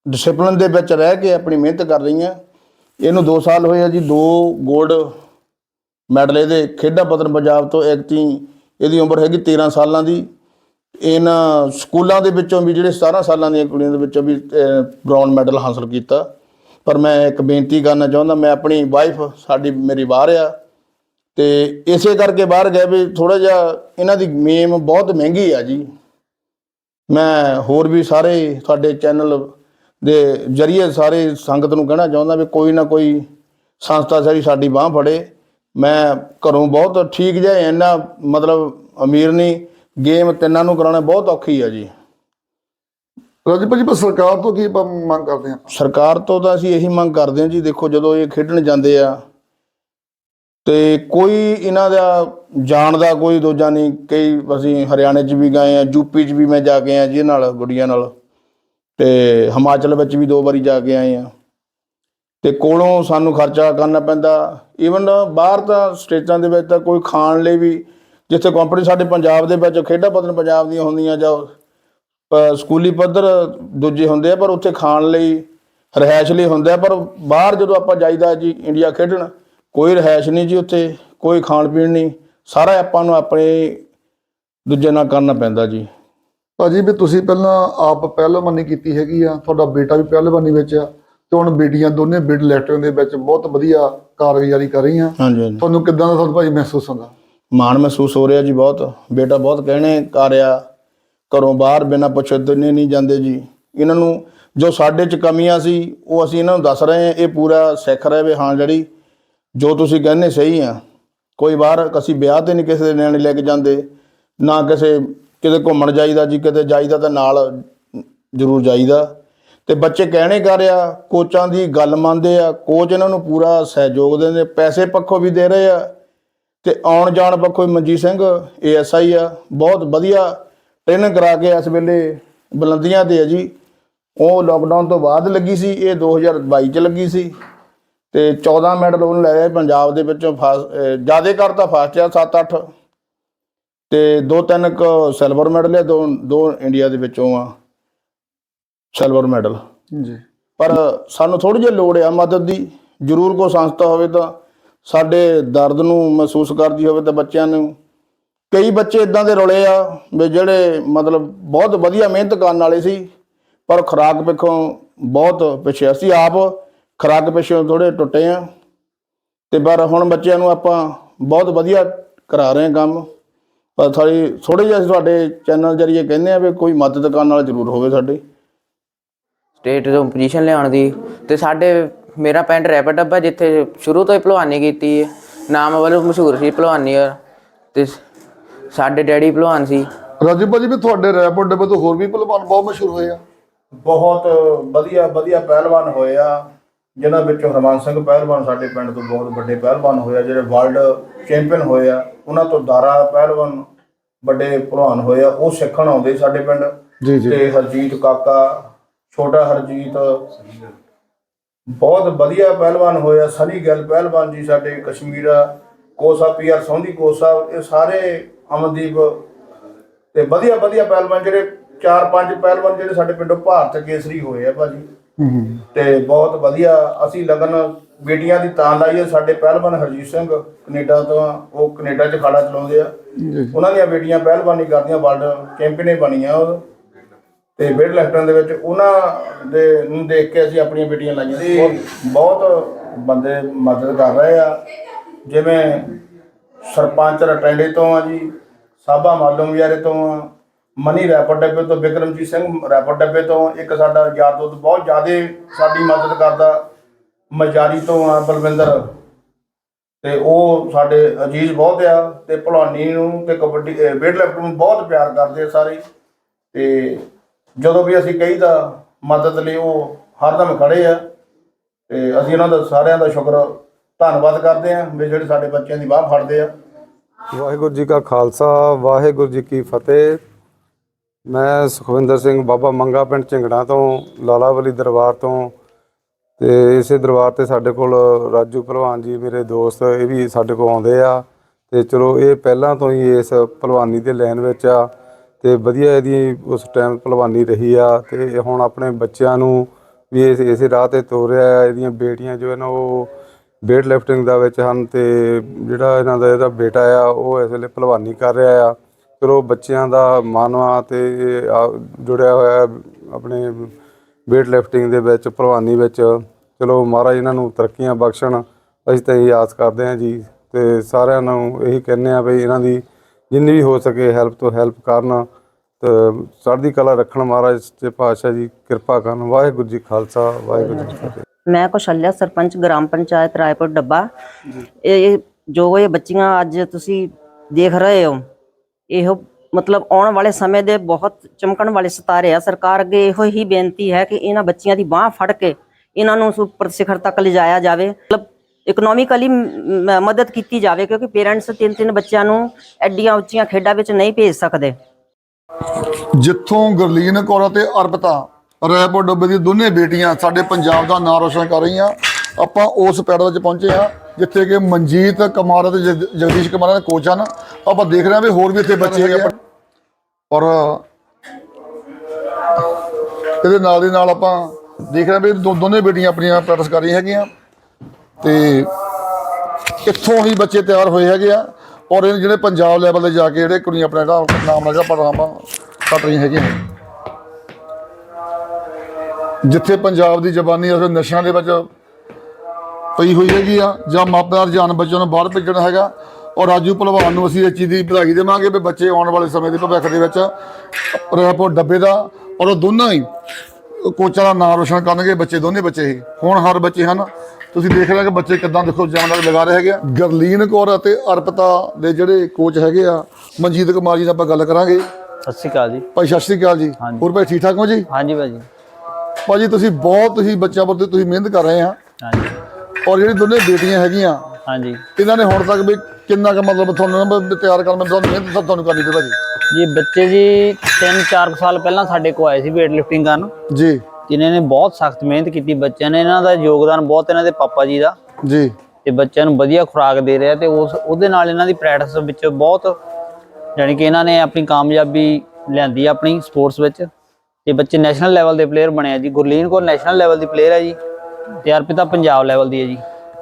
ਡਿਸਪਲਿਨ ਦੇ ਵਿੱਚ ਰਹਿ ਕੇ ਆਪਣੀ ਮਿਹਨਤ ਕਰ ਰਹੀਆਂ। ਇਹਨੂੰ 2 ਸਾਲ ਹੋਏ ਆ ਜੀ, ਦੋ ਗੋਲਡ ਮੈਡਲ ਇਹਦੇ ਖੇਡਾਂ ਪਤਨ ਪੰਜਾਬ ਤੋਂ ਇੱਕ ਤੀ, ਇਹਦੀ ਉਮਰ ਹੈਗੀ 13 ਸਾਲਾਂ ਦੀ। ਇਹਨਾਂ ਸਕੂਲਾਂ ਦੇ ਵਿੱਚੋਂ ਵੀ ਜਿਹੜੇ 17 ਸਾਲਾਂ ਦੀਆਂ ਕੁੜੀਆਂ ਦੇ ਵਿੱਚੋਂ ਵੀ ਬ੍ਰੌਨ ਮੈਡਲ ਹਾਸਲ ਕੀਤਾ। ਪਰ ਮੈਂ ਇੱਕ ਬੇਨਤੀ ਕਰਨਾ ਚਾਹੁੰਦਾ, ਮੈਂ ਆਪਣੀ ਵਾਈਫ ਸਾਡੀ, ਮੇਰੀ ਬਾਹਰ ਆ। ਤੇ ਇਸੇ ਕਰਕੇ ਬਾਹਰ ਗਏ ਵੀ ਥੋੜਾ ਜਿਹਾ ਇਹਨਾਂ ਦੀ ਮੇਮ ਬਹੁਤ ਮਹਿੰਗੀ ਆ ਜੀ। ਮੈਂ ਹੋਰ ਵੀ ਸਾਰੇ ਤੁਹਾਡੇ ਚੈਨਲ ਦੇ ਜਰੀਏ ਸਾਰੇ ਸੰਗਤ ਨੂੰ ਕਹਿਣਾ ਚਾਹੁੰਦਾ ਵੀ ਕੋਈ ਨਾ ਕੋਈ ਸੰਸਥਾ ਸਾਡੀ ਸਾਡੀ ਬਾਹ ਫੜੇ। ਮੈਂ ਘਰੋਂ ਬਹੁਤ ਠੀਕ ਜਿਹਾ ਇੰਨਾ ਮਤਲਬ ਅਮੀਰ ਨਹੀਂ ਗੇਮ ਤਿੰਨਾਂ ਨੂੰ ਕਰਾਉਣਾ ਬਹੁਤ ਔਖੀ ਆ ਜੀ। ਰਾਜੀ ਭਾਜੀ ਪਰ ਸਰਕਾਰ ਤੋਂ ਕੀ ਆਪਾਂ ਮੰਗ ਕਰਦੇ ਹਾਂ? ਸਰਕਾਰ ਤੋਂ ਤਾਂ ਅਸੀਂ ਇਹੀ ਮੰਗ ਕਰਦੇ ਹਾਂ ਜੀ ਦੇਖੋ ਜਦੋਂ ਇਹ ਖੇਡਣ ਜਾਂਦੇ ਆ ਤੇ ਕੋਈ ਇਹਨਾਂ ਦਾ ਜਾਣ ਦਾ ਕੋਈ ਦੂਜਾ ਨਹੀਂ ਕਈ ਅਸੀਂ ਹਰਿਆਣੇ 'ਚ ਵੀ ਗਏ ਆ ਯੂਪੀ 'ਚ ਵੀ ਮੈਂ ਜਾ ਕੇ ਆਇਆ ਜੀ ਨਾਲ ਗੁੜੀਆਂ ਨਾਲ ਤੇ ਹਿਮਾਚਲ ਵਿੱਚ ਵੀ ਦੋ ਵਾਰੀ ਜਾ ਕੇ ਆਏ ਆ ਤੇ ਕੋਲੋਂ ਸਾਨੂੰ ਖਰਚਾ ਕਰਨਾ ਪੈਂਦਾ ਈਵਨ ਬਾਹਰ ਤਾਂ ਸਟੇਟਾਂ ਦੇ ਵਿੱਚ ਤਾਂ ਕੋਈ ਖਾਣ ਲਈ ਵੀ ਜਿੱਥੇ ਕੰਪਨੀ ਸਾਡੇ ਪੰਜਾਬ ਦੇ ਵਿੱਚ ਖੇਡਾਂ ਪਤਨ ਪੰਜਾਬ ਦੀਆਂ ਹੁੰਦੀਆਂ ਜਾਂ ਸਕੂਲੀ ਪੱਧਰ ਦੂਜੇ ਹੁੰਦੇ ਆ ਪਰ ਉੱਥੇ ਖਾਣ ਲਈ ਰਿਹਾਇਸ਼ ਲਈ ਹੁੰਦਾ ਪਰ ਬਾਹਰ ਜਦੋਂ ਆਪਾਂ ਜਾਈਦਾ ਜੀ ਇੰਡੀਆ ਖੇਡਣ ਕੋਈ ਰਿਹਾਇਸ਼ ਨਹੀਂ ਜੀ ਉੱਥੇ ਕੋਈ ਖਾਣ ਪੀਣ ਨਹੀਂ। ਸਾਰਾ ਆਪਾਂ ਨੂੰ ਆਪਣੇ ਦੂਜੇ ਨਾਲ ਕਰਨਾ ਪੈਂਦਾ ਜੀ। ਭਾਜੀ ਵੀ ਤੁਸੀਂ ਪਹਿਲਾਂ ਆਪ ਪਹਿਲਵਾਨੀ ਕੀਤੀ ਹੈਗੀ ਆ ਤੁਹਾਡਾ ਬੇਟਾ ਵੀ ਪਹਿਲਵਾਨੀ ਵਿੱਚ ਆ ਤੇ ਹੁਣ ਬੇਟੀਆਂ ਦੋਨੇ ਬਿਡ ਲੈਟਰਾਂ ਦੇ ਵਿੱਚ ਬਹੁਤ ਵਧੀਆ ਕਾਰਗੁਜ਼ਾਰੀ ਕਰ ਰਹੀਆਂ। ਤੁਹਾਨੂੰ ਕਿੱਦਾਂ ਦਾ ਤੁਹਾਨੂੰ ਭਾਜੀ ਮਹਿਸੂਸ ਹੁੰਦਾ? ਮਾਣ ਮਹਿਸੂਸ ਹੋ ਰਿਹਾ ਜੀ ਬਹੁਤ। ਬੇਟਾ ਬਹੁਤ ਕਹਿਣੇ ਕਰ ਰਿਹਾ। ਘਰੋਂ ਬਾਹਰ ਬਿਨਾਂ ਪੁੱਛੇ ਦੁਨੀਆ ਨਹੀਂ ਜਾਂਦੇ ਜੀ। ਇਹਨਾਂ ਨੂੰ ਜੋ ਸਾਡੇ 'ਚ ਕਮੀਆਂ ਸੀ, ਉਹ ਅਸੀਂ ਇਹਨਾਂ ਨੂੰ ਦੱਸ ਰਹੇ ਹਾਂ, ਇਹ ਪੂਰਾ ਸਿੱਖ ਰਹੇ ਵੀ ਹਾਂ ਜਿਹੜੀ ਜੋ ਤੁਸੀਂ ਕਹਿੰਦੇ ਸਹੀ ਆ। ਕੋਈ ਬਾਹਰ ਅਸੀਂ ਵਿਆਹ ਤੇ ਨਹੀਂ ਕਿਸੇ ਦੇ ਨਿਆਣੇ ਲੈ ਕੇ ਜਾਂਦੇ, ਨਾ ਕਿਸੇ, ਕਿਤੇ ਘੁੰਮਣ ਜਾਈਦਾ ਜੀ, ਕਿਤੇ ਜਾਈਦਾ ਤਾਂ ਨਾਲ ਜ਼ਰੂਰ ਜਾਈਦਾ। ਤੇ ਬੱਚੇ ਕਹਿਣੇ ਕਰ ਰਿਹਾ, ਕੋਚਾਂ ਦੀ ਗੱਲ ਮੰਨਦੇ ਆ, ਕੋਚ ਇਹਨਾਂ ਨੂੰ ਪੂਰਾ ਸਹਿਯੋਗ ਦਿੰਦੇ, ਪੈਸੇ ਪੱਖੋਂ ਵੀ ਦੇ ਰਹੇ ਆ। ਤੇ ਆਉਣ ਜਾਣ ਪੱਖੋਂ ਮਨਜੀਤ ਸਿੰਘ ਏਐਸਆਈ ਆ ਬਹੁਤ ਵਧੀਆ ਟ੍ਰੇਨਿੰਗ ਕਰਾ ਕੇ ਇਸ ਵੇਲੇ ਬੁਲੰਦੀਆਂ ਤੇ ਹੈ ਜੀ। ਉਹ ਲੋਕਡਾਊਨ ਤੋਂ ਬਾਅਦ ਲੱਗੀ ਸੀ ਇਹ 2022 ਚ ਲੱਗੀ ਸੀ। ਤੇ 14 ਮੈਡਲ ਉਹਨੇ ਲੈ ਆਏ ਪੰਜਾਬ ਦੇ ਵਿੱਚੋਂ ਜਿਆਦੇ ਕਰਤਾ ਫਾਸਟ ਆ 7-8 ਤੇ ਦੋ ਤਿੰਨ ਕ ਸਿਲਵਰ ਮੈਡਲ ਆ ਦੋ ਦੋ ਇੰਡੀਆ ਦੇ ਵਿੱਚੋਂ ਆ ਸਿਲਵਰ ਮੈਡਲ ਜੀ। ਪਰ ਸਾਨੂੰ ਥੋੜੀ ਜਿਹੀ ਲੋੜ ਆ ਮਦਦ ਦੀ ਜ਼ਰੂਰ ਕੋਈ ਸੰਸਥਾ ਹੋਵੇ ਤਾਂ ਸਾਡੇ ਦਰਦ ਨੂੰ ਮਹਿਸੂਸ ਕਰਦੀ ਹੋਵੇ ਤਾਂ ਬੱਚਿਆਂ ਨੂੰ। ਕਈ ਬੱਚੇ ਇਦਾਂ ਦੇ ਰੁਲੇ ਆ ਵੀ ਜਿਹੜੇ ਮਤਲਬ ਬਹੁਤ ਵਧੀਆ ਮਿਹਨਤ ਕਰਨ ਵਾਲੇ ਸੀ, ਪਰ ਖੁਰਾਕ ਪਿੱਛੋਂ ਬਹੁਤ ਪਿੱਛੇ ਅਸੀਂ ਆਪ ਖੁਰਾਕ ਪਿੱਛੋਂ ਥੋੜੇ ਟੁੱਟੇ ਆ ਤੇ ਪਰ ਹੁਣ ਬੱਚਿਆਂ ਨੂੰ ਆਪਾਂ ਬਹੁਤ ਵਧੀਆ ਕਰਾ ਰਹੇ ਹਾਂ ਕੰਮ। ਪਰ ਥੋੜੀ ਥੋੜੇ ਜਿਹਾ ਅਸੀਂ ਤੁਹਾਡੇ ਚੈਨਲ ਜਰੀਏ ਕਹਿੰਦੇ ਆ ਵੀ ਕੋਈ ਮਦਦ ਕਰਨ ਵਾਲਾ ਜ਼ਰੂਰ ਹੋਵੇ ਸਾਡੇ। ਸਟੇਟ ਤੋਂ ਪੋਜੀਸ਼ਨ ਲਿਆਉਣ ਦੀ ਤੇ ਸਾਡੇ ਮੇਰਾ ਪਿੰਡ ਰੈਪਰ ਡੱਬਾ ਜਿੱਥੇ ਸ਼ੁਰੂ ਤੋਂ ਹੀ ਭਲਵਾਨੀ ਕੀਤੀ ਹੈ। ਨਾਮ ਵੱਲੋਂ ਮਸ਼ਹੂਰ ਸੀ ਭਲਵਾਨੀ ਔਰ ਤੇ ਸਾਡੇ ਡੈਡੀ ਭਲਵਾਨ ਸੀ। ਰਾਜੂ ਭਾਜੀ ਵੀ ਤੁਹਾਡੇ ਰੈਪੋਰਟ ਡੱਬੇ ਤੋਂ ਹੋਰ ਵੀ ਪਹਿਲਵਾਨ ਬਹੁਤ ਮਸ਼ਹੂਰ ਹੋਏ ਆ। ਬਹੁਤ ਵਧੀਆ ਵਧੀਆ ਪਹਿਲਵਾਨ ਹੋਏ ਆ। ਜਿਨ੍ਹਾਂ ਵਿੱਚੋਂ ਹਰਮਨ ਸਿੰਘ ਪਹਿਲਵਾਨ ਸਾਡੇ ਪਿੰਡ ਤੋਂ ਬਹੁਤ ਵੱਡੇ ਪਹਿਲਵਾਨ ਹੋਏ ਆ ਜਿਹੜੇ ਵਰਲਡ ਚੈਂਪੀਅਨ ਹੋਏ ਆ। ਉਹਨਾਂ ਤੋਂ ਦਾਰਾ ਪਹਿਲਵਾਨ ਵੱਡੇ ਪਹਿਲਵਾਨ ਹੋਏ ਆ। ਉਹ ਸਿੱਖਣ ਆਉਂਦੇ ਸਾਡੇ ਪਿੰਡ। ਜੀ ਜੀ। ਤੇ ਹਰਜੀਤ ਕਾਕਾ ਛੋਟਾ ਹਰਜੀਤ ਬਹੁਤ ਵਧੀਆ ਪਹਿਲਵਾਨ ਹੋਏ ਆ ਸਨੀ ਗਿੱਲ ਪਹਿਲਵਾਨ ਜੀ ਸਾਡੇ ਕਸ਼ਮੀਰਾ ਕੋਸਾ ਪੀਆਰ ਸੌਂਦੀ ਕੋਸਾ ਇਹ ਸਾਰੇ ਅਮਨਦੀਪ ਤੇ ਵਧੀਆ ਵਧੀਆ ਪਹਿਲਵਾਨ ਜਿਹੜੇ ਚਾਰ ਪੰਜ ਪਹਿਲਵਾਨ ਜਿਹੜੇ ਸਾਡੇ ਪਿੰਡੋਂ ਭਾਰਤ ਕੇਸਰੀ ਹੋਏ ਆ ਭਾਜੀ। ਤੇ ਬਹੁਤ ਵਧੀਆ ਅਸੀਂ ਲਗਨ ਬੇਟੀਆਂ ਦੀ ਤਾਂ ਲਾਈ ਹੈ ਸਾਡੇ ਪਹਿਲਵਾਨ ਹਰਜੀਤ ਸਿੰਘ ਕੈਨੇਡਾ ਤੋਂ ਉਹ ਕੈਨੇਡਾ 'ਚ ਖਾੜਾ ਚਲਾਉਂਦੇ ਆ। ਉਹਨਾਂ ਦੀਆਂ ਬੇਟੀਆਂ ਪਹਿਲਵਾਨੀ ਕਰਦੀਆਂ ਵਰਲਡ ਚੈਂਪੀਅਨ ਬਣੀਆਂ ਉਹ। ਤੇ ਵੇਟ ਲਿਫਟਾਂ ਦੇ ਵਿੱਚ ਉਹਨਾਂ ਦੇ ਨੂੰ ਦੇਖ ਕੇ ਅਸੀਂ ਆਪਣੀਆਂ ਬੇਟੀਆਂ ਲਾਈਆਂ। ਤੇ ਬਹੁਤ ਬੰਦੇ ਮਦਦ ਕਰ ਰਹੇ ਆ। ਜਿਵੇਂ ਸਰਪੰਚ ਰਟੈਂਡੇ ਤੋਂ ਆ ਜੀ ਸਾਬਾ ਮਾਲੂਮ ਵਿਆਰੇ ਤੋਂ ਆ ਮਨੀ ਰੈਪਰ ਡੱਬੇ ਤੋਂ ਵਿਕਰਮਜੀਤ ਸਿੰਘ ਰੈਪਰ ਡੱਬੇ ਤੋਂ ਇੱਕ ਸਾਡਾ ਯਾਰ ਦੋਸਤ ਬਹੁਤ ਜ਼ਿਆਦਾ ਸਾਡੀ ਮਦਦ ਕਰਦਾ ਮਜਾਰੀ ਤੋਂ ਆ ਬਲਵਿੰਦਰ। ਤੇ ਉਹ ਸਾਡੇ ਅਜੀਜ਼ ਬਹੁਤ ਆ ਤੇ ਭਲਵਾਨੀ ਨੂੰ ਤੇ ਕਬੱਡੀ ਵੇਟ ਲਿਫਟ ਨੂੰ ਬਹੁਤ ਪਿਆਰ ਕਰਦੇ ਆ ਸਾਰੇ। ਤੇ ਜਦੋਂ ਵੀ ਅਸੀਂ ਕਹੀਦਾ ਮਦਦ ਲਈ ਉਹ ਹਰਦਮ ਖੜੇ ਆ ਤੇ ਅਸੀਂ ਉਹਨਾਂ ਦਾ ਸਾਰਿਆਂ ਦਾ ਸ਼ੁਕਰ, ਧੰਨਵਾਦ ਕਰਦੇ ਆ ਵੀ ਜਿਹੜੇ ਸਾਡੇ ਬੱਚਿਆਂ ਦੀ ਬਾਹ ਫੜਦੇ ਆ। ਵਾਹਿਗੁਰੂ ਜੀ ਕਾ ਖਾਲਸਾ, ਵਾਹਿਗੁਰੂ ਜੀ ਕੀ ਫਤਿਹ। ਮੈਂ ਸੁਖਵਿੰਦਰ ਸਿੰਘ ਬਾਬਾ ਮੰਗਾ ਪਿੰਡ ਝਿੰਗੜਾ ਤੋਂ, ਲਾਲਾਵਲੀ ਦਰਬਾਰ ਤੋਂ ਤੇ ਇਸੇ ਦਰਬਾਰ ਤੇ ਸਾਡੇ ਕੋਲ ਰਾਜੂ ਭਲਵਾਨ ਜੀ ਮੇਰੇ ਦੋਸਤ, ਇਹ ਵੀ ਸਾਡੇ ਕੋਲ ਆਉਂਦੇ ਆ। ਤੇ ਚਲੋ ਇਹ ਪਹਿਲਾਂ ਤੋਂ ਹੀ ਇਸ ਭਲਵਾਨੀ ਦੇ ਲਾਈਨ ਵਿੱਚ ਆ। ਤੇ ਵਧੀਆ ਇਹਦੀ ਉਸ ਟਾਈਮ ਭਲਵਾਨੀ ਰਹੀ ਆ ਤੇ ਹੁਣ ਆਪਣੇ ਬੱਚਿਆਂ ਨੂੰ ਵੀ ਇਸ, ਇਸੇ ਰਾਹ ਤੇ ਤੋਰਿਆ ਆ, ਇਹਦੀਆਂ ਬੇਟੀਆਂ ਜੋ ਹੈ ਨਾ ਉਹ ਵੇਟ ਲਿਫਟਿੰਗ ਦਾ ਵਿੱਚ ਹਨ ਤੇ ਜਿਹੜਾ ਇਹਨਾਂ ਦਾ ਇਹਦਾ ਬੇਟਾ ਆ, ਉਹ ਇਸ ਵੇਲੇ ਭਲਵਾਨੀ ਕਰ ਰਿਹਾ ਆ। ਚਲੋ ਬੱਚਿਆਂ ਦਾ ਮਾਨਵਾ ਤੇ ਆ, ਜੁੜਿਆ ਹੋਇਆ ਆਪਣੇ ਵੇਟ ਲਿਫਟਿੰਗ ਦੇ ਵਿੱਚ, ਭਲਵਾਨੀ ਵਿੱਚ। ਚਲੋ ਮਹਾਰਾਜ ਇਹਨਾਂ ਨੂੰ ਤਰੱਕੀਆਂ ਬਖਸ਼ਣ। ਅਸੀਂ ਤਾਂ ਇਹ ਆਸ ਕਰਦੇ ਹਾਂ ਜੀ ਤੇ ਸਾਰਿਆਂ ਨੂੰ ਇਹੀ ਕਹਿੰਦੇ ਆ ਵੀ ਇਹਨਾਂ ਦੀ ਜਿੰਨੀ ਵੀ ਹੋ ਸਕੇ ਹੈਲਪ ਤੋਂ ਹੈਲਪ ਕਰਨ ਤੇ ਚੜ੍ਹਦੀ ਕਲਾ ਰੱਖਣ ਮਹਾਰਾਜ ਤੇ ਪਾਤਸ਼ਾਹ ਜੀ ਕਿਰਪਾ ਕਰਨ। ਵਾਹਿਗੁਰੂ ਜੀ ਖਾਲਸਾ ਵਾਹਿਗੁਰੂ ਜੀ ਫਤਿਹ। ਮੈਂ ਕੌਸ਼ਲਿਆ ਸਰਪੰਚ ਗ੍ਰਾਮ ਪੰਚਾਇਤ ਰਾਏਪੁਰ ਡੱਬਾ। ਇਹ ਜੋ ਇਹ ਬੱਚੀਆਂ ਅੱਜ ਤੁਸੀਂ ਦੇਖ ਰਹੇ ਹੋ ਇਹੋ ਮਤਲਬ ਆਉਣ ਵਾਲੇ ਸਮੇਂ ਦੇ ਬਹੁਤ ਚਮਕਣ ਵਾਲੇ ਸਿਤਾਰੇ ਆ। ਸਰਕਾਰ ਅੱਗੇ ਇਹੋ ਹੀ ਬੇਨਤੀ ਹੈ ਕਿ ਇਹਨਾਂ ਬੱਚੀਆਂ ਦੀ ਬਾਹ ਫੜ ਕੇ ਇਹਨਾਂ ਨੂੰ ਉੱਪਰ ਸਿਖਰ ਤੱਕ ਲਿਜਾਇਆ ਜਾਵੇ। ਮਤਲਬ ਇਕਨੋਮਿਕਲੀ ਮਦਦ ਕੀਤੀ ਜਾਵੇ, ਕਿਉਂਕਿ ਪੇਰੈਂਟਸ ਤਿੰਨ ਤਿੰਨ ਬੱਚਿਆਂ ਨੂੰ ਐਡੀਆਂ ਉੱਚੀਆਂ ਖੇਡਾਂ ਵਿੱਚ ਨਹੀਂ ਭੇਜ ਸਕਦੇ। ਜਿੱਥੋਂ ਗੁਰਲੀਨ ਕੌਰ ਅਤੇ ਅਰਪਤਾ ਰੈਪੋ ਡੱਬੇ ਦੀ ਦੋਨੇ ਬੇਟੀਆਂ ਸਾਡੇ ਪੰਜਾਬ ਦਾ ਨਾਮ ਰੋਸ਼ਨ ਕਰ ਰਹੀਆਂ। ਆਪਾਂ ਉਸ ਪੈੜ ਵਿੱਚ ਪਹੁੰਚੇ ਆ ਜਿੱਥੇ ਕਿ ਮਨਜੀਤ ਕੁਮਾਰ ਅਤੇ ਜਗਦੀਸ਼ ਕੁਮਾਰ ਦੇ ਕੋਚ ਹਨ। ਆਪਾਂ ਦੇਖ ਰਹੇ ਹਾਂ ਵੀ ਹੋਰ ਵੀ ਇੱਥੇ ਬੱਚੇ ਹੈਗੇ ਔਰ ਇਹਦੇ ਨਾਲ ਦੀ ਨਾਲ ਆਪਾਂ ਦੇਖ ਰਹੇ ਹਾਂ ਵੀ ਦੋਨੇ ਬੇਟੀਆਂ ਆਪਣੀਆਂ ਪ੍ਰੈਕਟਿਸ ਕਰ ਰਹੀਆਂ ਹੈਗੀਆਂ। ਤੇ ਇੱਥੋਂ ਹੀ ਬੱਚੇ ਤਿਆਰ ਹੋਏ ਹੈਗੇ ਆ ਔਰ ਇਹ ਜਿਹੜੇ ਪੰਜਾਬ ਲੈਵਲ ਤੇ ਜਾ ਕੇ ਜਿਹੜੇ ਕੁੜੀਆਂ ਆਪਣਾ ਜਿਹੜਾ ਨਾਮ ਨਾਲ ਜਿਹੜਾ ਪੜਾਵਾ ਕੱਟ ਰਹੀਆਂ ਹੈਗੀਆਂ ਜਿੱਥੇ ਪੰਜਾਬ ਦੀ ਜ਼ਬਾਨੀ ਉਸ ਨਸ਼ਿਆਂ ਦੇ ਵਿੱਚ ਪਈ ਹੋਈ ਹੈਗੀ ਆ ਜਾਂ ਮਾਪਿਆਂ ਦਾ ਰੁਝਾਨ ਬੱਚਿਆਂ ਨੂੰ ਬਾਹਰ ਭੇਜਣਾ ਹੈਗਾ ਔਰ ਰਾਜੂ ਭਲਵਾਨ ਨੂੰ ਅਸੀਂ ਇਸ ਚੀਜ਼ ਦੀ ਵਧਾਈ ਦੇਵਾਂਗੇ ਵੀ ਬੱਚੇ ਆਉਣ ਵਾਲੇ ਸਮੇਂ ਦੇ ਭਵਿੱਖ ਦੇ ਵਿੱਚ ਰੈਪੋ ਡੱਬੇ ਦਾ ਔਰ ਉਹ ਦੋਨਾਂ ਹੀ ਕੋਚਾਂ ਦਾ ਨਾਮ ਰੋਸ਼ਨ ਕਰਨਗੇ ਬੱਚੇ, ਦੋਨੇ ਬੱਚੇ ਹੀ। ਹੁਣ ਹਰ ਬੱਚੇ ਹਨ ਤੁਸੀਂ ਦੇਖ ਹੋ ਕਿ ਬੱਚੇ ਕਿੱਦਾਂ ਦੇਖੋ ਜਾਨ ਨਾਲ ਲਗਾ ਰਹੇ ਹੈਗੇ ਆ। ਗਰਲੀਨ ਕੌਰ ਅਤੇ ਅਰਪਤਾ ਦੇ ਜਿਹੜੇ ਕੋਚ ਹੈਗੇ ਆ ਮਨਜੀਤ ਕੁਮਾਰ ਜੀ ਨਾਲ ਆਪਾਂ ਗੱਲ ਕਰਾਂਗੇ। ਸਤਿ ਸ਼੍ਰੀ ਅਕਾਲ ਜੀ। ਭਾਈ ਸਤਿ ਸ਼੍ਰੀ ਅਕਾਲ ਜੀ। ਹਾਂਜੀ। ਹੋਰ ਭਾਈ ਠੀਕ ਠਾਕ ਹੋ ਜੀ? ਹਾਂਜੀ ਭਾਜੀ ਭਾਜੀ ਤੁਸੀਂ ਬਹੁਤ ਤੁਸੀਂ ਬੱਚਿਆਂ ਪ੍ਰਤੀ ਤੁਸੀਂ ਮਿਹਨਤ ਕਰ ਰਹੇ ਆ। ਹਾਂਜੀ। ਔਰ ਜਿਹੜੀ ਦੋਨੇ ਬੇਟੀਆਂ ਹੈਗੀਆਂ ਹਾਂਜੀ। ਇਹਨਾਂ ਨੇ ਹੁਣ ਤੱਕ ਵੀ ਕਿੰਨਾ ਕੁ ਮਤਲਬ ਤੁਹਾਨੂੰ ਨਾ ਵੀ ਤਿਆਰ ਕਰਨ ਵਿੱਚ ਤੁਹਾਨੂੰ ਮਿਹਨਤ ਸਭ ਤੁਹਾਨੂੰ ਕਰਨੀ ਪਈ ਭਾਜੀ ਜੀ? ਬੱਚੇ ਜੀ 3-4 ਸਾਲ ਪਹਿਲਾਂ ਸਾਡੇ ਕੋਲ ਆਏ ਸੀ weight lifting ਕਰਨ। ਜੀ। ਜਿਨ੍ਹਾਂ ਨੇ ਬਹੁਤ ਸਖਤ ਮਿਹਨਤ ਕੀਤੀ ਬੱਚਿਆਂ ਨੇ ਇਹਨਾਂ ਦਾ ਯੋਗਦਾਨ ਬਹੁਤ ਇਹਨਾਂ ਦੇ ਪਾਪਾ ਜੀ ਦਾ। ਜੀ। ਤੇ ਬੱਚਿਆਂ ਨੂੰ ਵਧੀਆ ਖੁਰਾਕ ਦੇ ਰਿਹਾ ਤੇ ਉਸ ਉਹਦੇ ਨਾਲ ਇਹਨਾਂ ਦੀ ਪ੍ਰੈਕਟਿਸ ਵਿੱਚ ਬਹੁਤ ਯਾਨੀ ਕਿ ਇਹਨਾਂ ਨੇ ਆਪਣੀ ਕਾਮਯਾਬੀ ਲਿਆਂਦੀ ਆ ਆਪਣੀ ਸਪੋਰਟਸ ਵਿੱਚ। ਤੇ ਬੱਚੇ ਨੈਸ਼ਨਲ ਲੈਵਲ ਦੇ ਪਲੇਅਰ ਬਣੇ ਆ ਜੀ। ਗੁਰਲੀਨ ਕੋਲ ਨੈਸ਼ਨਲ ਲੈਵਲ ਦੀ ਪਲੇਅਰ ਹੈ ਜੀ ਤੇ ਅਰਪਿਤਾ ਪੰਜਾਬ ਲੈਵਲ ਦੀ ਹੈ ਜੀ।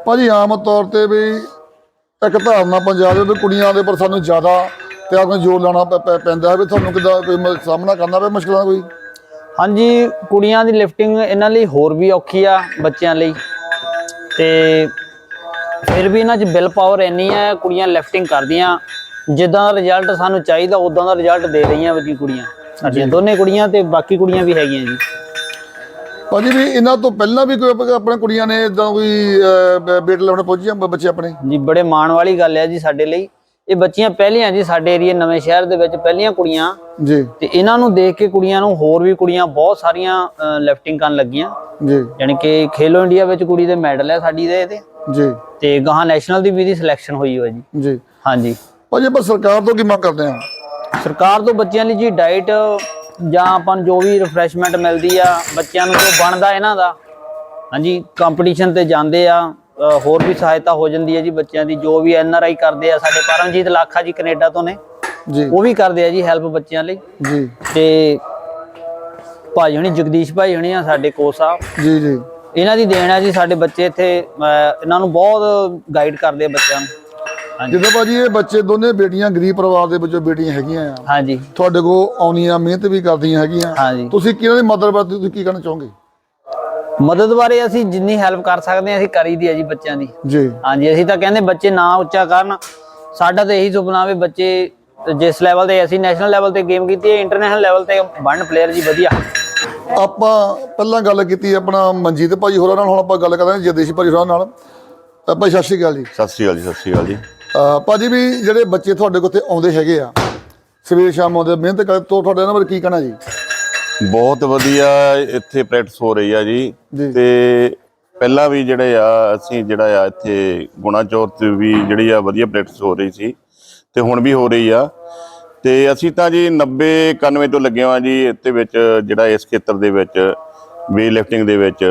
ਭਾਜੀ ਆਮ ਤੌਰ ਤੇ ਵੀ ਇੱਕ ਧਾਰਨਾ ਪੰਜਾਬ ਦੇ ਕੁੜੀਆਂ ਦੇ ਪਰ ਸਾਨੂੰ ਜ਼ਿਆਦਾ ਤਿਆਰ ਕਰਨ ਜ਼ੋਰ ਪੈ- ਪੈਂਦਾ ਹੈ ਵੀ ਤੁਹਾਨੂੰ ਕਿੱਦਾਂ ਕੋਈ ਸਾਹਮਣਾ ਕਰਨਾ ਪਿਆ ਮੁਸ਼ਕਲਾਂ ਕੋਈ? ਹਾਂਜੀ ਕੁੜੀਆਂ ਦੀ ਲਿਫਟਿੰਗ ਇਹਨਾਂ ਲਈ ਹੋਰ ਵੀ ਔਖੀ ਆ ਬੱਚਿਆਂ ਲਈ। ਤੇ ਫਿਰ ਵੀ ਇਹਨਾਂ 'ਚ ਬਿਲ ਪਾਵਰ ਇੰਨੀ ਹੈ ਕੁੜੀਆਂ ਲਿਫਟਿੰਗ ਕਰਦੀਆਂ। ਜਿੱਦਾਂ ਦਾ ਰਿਜ਼ਲਟ ਸਾਨੂੰ ਚਾਹੀਦਾ ਉਦਾਂ ਦਾ ਰਿਜ਼ਲਟ ਦੇ ਰਹੀਆਂ ਜੀ ਕੁੜੀਆਂ। ਸਾਡੀਆਂ ਦੋਨੇ ਕੁੜੀਆਂ ਤੇ ਬਾਕੀ ਕੁੜੀਆਂ ਵੀ ਹੈਗੀਆਂ ਜੀ। ਭਾਜੀ ਵੀ ਇਹਨਾਂ ਤੋਂ ਪਹਿਲਾਂ ਵੀ ਕੋਈ ਆਪ- ਆਪਣੇ ਕੁੜੀਆਂ ਨੇ ਇਦਾਂ ਕੋਈ ਬੇਟ ਲੈਵਲ ਪਹੁੰਚੀਆਂ ਬੱਚੇ ਆਪਣੇ? ਜੀ ਬੜੇ ਮਾਣ ਵਾਲੀ ਗੱਲ ਹੈ ਜੀ ਸਾਡੇ ਲਈ। ਇਹ ਬੱਚੀਆਂ ਪਹਿਲੀਆਂ ਜੀ ਸਾਡੇ ਏਰੀਆ ਨਵੇਂ ਸ਼ਹਿਰ ਦੇ ਵਿੱਚ ਪਹਿਲੀਆਂ ਕੁੜੀਆਂ। ਜੀ। ਤੇ ਇਹਨਾਂ ਨੂੰ ਦੇਖ ਕੇ ਕੁੜੀਆਂ ਨੂੰ ਹੋਰ ਵੀ ਕੁੜੀਆਂ ਬਹੁਤ ਸਾਰੀਆਂ ਲਿਫਟਿੰਗ ਕਰਨ ਲੱਗੀਆਂ। ਜੀ। ਯਾਨੀ ਕਿ ਖੇਲੋ ਇੰਡੀਆ ਵਿੱਚ ਕੁੜੀ ਦੇ ਮੈਡਲ ਹੈ ਸਾਡੀ ਦੇ ਇਹਦੇ। ਜੀ। ਤੇ ਗਾਹਾਂ ਨੈਸ਼ਨਲ ਦੀ ਵੀ ਦੀ ਸਿਲੈਕਸ਼ਨ ਹੋਈ ਹੋਈ ਜੀ। ਜੀ। ਹਾਂਜੀ। ਭਾਜੀ ਆਪਾਂ ਸਰਕਾਰ ਤੋਂ ਕੀ ਮੰਗ ਕਰਦੇ ਆ ਸਰਕਾਰ ਤੋਂ ਬੱਚਿਆਂ ਲਈ ਜੀ ਡਾਈਟ ਜਾਂ ਆਪਾਂ ਜੋ ਵੀ ਰਿਫਰੈਸ਼ਮੈਂਟ ਮਿਲਦੀ ਆ ਬੱਚਿਆਂ ਨੂੰ ਜੋ ਬਣਦਾ ਇਹਨਾਂ ਦਾ। ਹਾਂਜੀ ਕੰਪੀਟੀਸ਼ਨ ਤੇ ਜਾਂਦੇ ਆ। ਹੋਰ ਵੀ ਸਹਾਇਤਾ ਹੋ ਜਾਂਦੀ ਹੈ ਜੀ ਬੱਚਿਆਂ ਦੀ ਜੋ ਵੀ ਐਨ ਆਰ ਆਈ ਕਰਦੇ ਆ ਸਾਡੇ ਪਰਮਜੀਤ ਲਾਖਾ ਜੀ ਕੈਨੇਡਾ ਤੋਂ ਨੇ ਜੀ। ਉਹ ਵੀ ਕਰਦੇ ਆ ਜੀ ਹੈਲਪ ਬੱਚਿਆਂ ਲਈ। ਜੀ। ਤੇ ਭਾਈ ਹੁਣੀ ਜਗਦੀਸ਼ ਭਾਈ ਹੁਣੀ ਆ ਸਾਡੇ ਕੋਚ ਸਾਹਿਬ। ਜੀ ਜੀ। ਇਹਨਾਂ ਦੀ ਦੇਣ ਆ ਜੀ ਸਾਡੇ ਬੱਚੇ ਇੱਥੇ ਇਹਨਾਂ ਨੂੰ ਬਹੁਤ ਗਾਈਡ ਕਰਦੇ ਆ ਬੱਚਿਆਂ ਨੂੰ। ਜਿੱਦਾਂ ਭਾਜੀ ਇਹ ਬੱਚੇ ਦੋਨੇ ਬੇਟੀਆਂ ਗਰੀਬ ਪਰਿਵਾਰ ਦੇ ਵਿੱਚੋਂ ਬੇਟੀਆਂ ਹੈਗੀਆਂ ਆ। ਹਾਂਜੀ। ਤੁਹਾਡੇ ਕੋਲ ਆਉਣੀਆਂ ਮਿਹਨਤ ਵੀ ਕਰਦੀਆਂ ਹੈਗੀਆਂ। ਤੁਸੀਂ ਕਿਹਨਾਂ ਦੀ ਮਦਦ ਬਾਰੇ ਤੁਸੀਂ ਕੀ ਕਹਿਣਾ ਚਾਹੋਗੇ? ਮਦਦ ਬਾਰੇ ਅਸੀਂ ਜਿੰਨੀ ਹੈਲਪ ਕਰ ਸਕਦੇ ਹਾਂ ਅਸੀਂ ਕਰੀਦੀ ਹੈ ਜੀ ਬੱਚਿਆਂ ਦੀ। ਜੀ। ਹਾਂਜੀ ਅਸੀਂ ਤਾਂ ਕਹਿੰਦੇ ਬੱਚੇ ਨਾ ਉੱਚਾ ਕਰਨ। ਸਾਡਾ ਤਾਂ ਇਹੀ ਸੁਪਨਾ ਵੀ ਬੱਚੇ ਜਿਸ ਲੈਵਲ ਤੇ ਅਸੀਂ ਨੈਸ਼ਨਲ ਲੈਵਲ ਤੇ ਗੇਮ ਕੀਤੀ ਹੈ ਇੰਟਰਨੈਸ਼ਨਲ ਲੈਵਲ ਤੇ ਬਣਨ ਪਲੇਅਰ ਜੀ ਵਧੀਆ। ਆਪਾਂ ਪਹਿਲਾਂ ਗੱਲ ਕੀਤੀ ਆਪਣਾ ਮਨਜੀਤ ਭਾਜੀ ਹੋਰਾਂ ਨਾਲ ਹੁਣ ਆਪਾਂ ਗੱਲ ਕਰਦੇ ਹਾਂ ਜਗਦੀਸ਼ ਭਾਜੀ ਹੋਰਾਂ ਨਾਲ। ਭਾਈ ਸਤਿ ਸ਼੍ਰੀ ਅਕਾਲ ਜੀ। ਸਤਿ ਸ਼੍ਰੀ ਅਕਾਲ ਜੀ ਸਤਿ ਸ਼੍ਰੀ ਅਕਾਲ ਜੀ। ਭਾਜੀ ਵੀ ਜਿਹੜੇ ਬੱਚੇ ਤੁਹਾਡੇ ਕੋਲ ਤੇ ਆਉਂਦੇ ਹੈਗੇ ਆ ਸਵੇਰ ਸ਼ਾਮ ਆਉਂਦੇ ਮਿਹਨਤ ਕਰਦੇ ਤੋਂ ਤੁਹਾਡੇ ਬਾਰੇ ਕੀ ਕਹਿਣਾ ਜੀ? ਬਹੁਤ ਵਧੀਆ ਇੱਥੇ ਪ੍ਰੈਕਟਿਸ ਹੋ ਰਹੀ ਆ ਜੀ। ਤੇ ਪਹਿਲਾਂ ਵੀ ਜਿਹੜੇ ਆ ਅਸੀਂ ਜਿਹੜਾ ਆ ਇੱਥੇ ਗੁਣਾ ਚੌਰ ਤੇ ਵੀ ਜਿਹੜੀ ਆ ਵਧੀਆ ਪ੍ਰੈਕਟਿਸ ਹੋ ਰਹੀ ਸੀ ਤੇ ਹੁਣ ਵੀ ਹੋ ਰਹੀ ਆ। ਤੇ ਅਸੀਂ ਤਾਂ ਜੀ 90 91 ਤੋਂ ਲੱਗੇ ਹਾਂ ਜੀ ਇੱਥੇ ਵਿੱਚ ਜਿਹੜਾ ਇਸ ਖੇਤਰ ਦੇ ਵਿੱਚ ਵੇਟ ਲਿਫਟਿੰਗ ਦੇ ਵਿੱਚ।